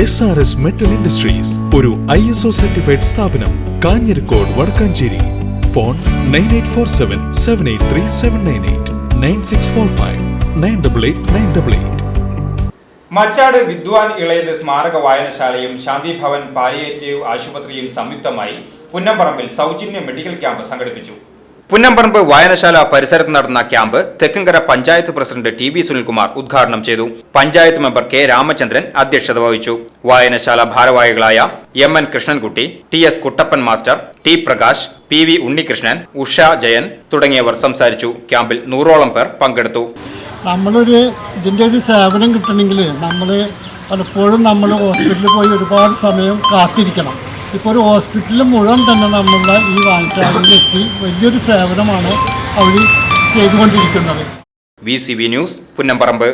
S R S metal industries ഒരു I S O certified സ്ഥാപനം Kanjirakode Vadakkanchery. Phone nine eight four seven seven eight three seven nine eight nine six four five nine double eight nine double eight Machad വിദ്വാൻ ഇളയത് സ്മാരക വായനശാലയും Shanti Bhavan palliative ആശുപത്രിയും സംയുക്തമായി പുന്നമ്പറമ്പിൽ സൗജന്യ medical camp സംഘടിപ്പിച്ചു. പുന്നമ്പറമ്പ് വായനശാല പരിസരത്ത് നടന്ന camp Thekkankara panchayat president T V Sunilkumar ഉദ്ഘാടനം ചെയ്തു. പഞ്ചായത്ത് മെമ്പർ കെ രാമചന്ദ്രൻ അധ്യക്ഷത വഹിച്ചു. വായനശാല ഭാരവാഹികളായ M N Krishnankutty T S Kuttappan master T Prakash P V Unnikrishnan Usha Jayan തുടങ്ങിയവർ സംസാരിച്ചു. ക്യാമ്പിൽ നൂറോളം പേർ പങ്കെടുത്തു. നമ്മളൊരു ഇതിന്റെ ഒരു സേവനം കിട്ടണമെങ്കിൽ നമ്മൾ പലപ്പോഴും നമ്മൾ ഹോസ്പിറ്റലിൽ പോയി ഒരുപാട് സമയം കാത്തിരിക്കണം. ഇപ്പോൾ ഒരു ഹോസ്പിറ്റലിൽ മുഴുവൻ തന്നെ നമ്മളുടെ ഈ വായനശാലയിലെത്തി വലിയൊരു സേവനമാണ് അവർ ചെയ്തുകൊണ്ടിരിക്കുന്നത്. V C V news Punnamparambu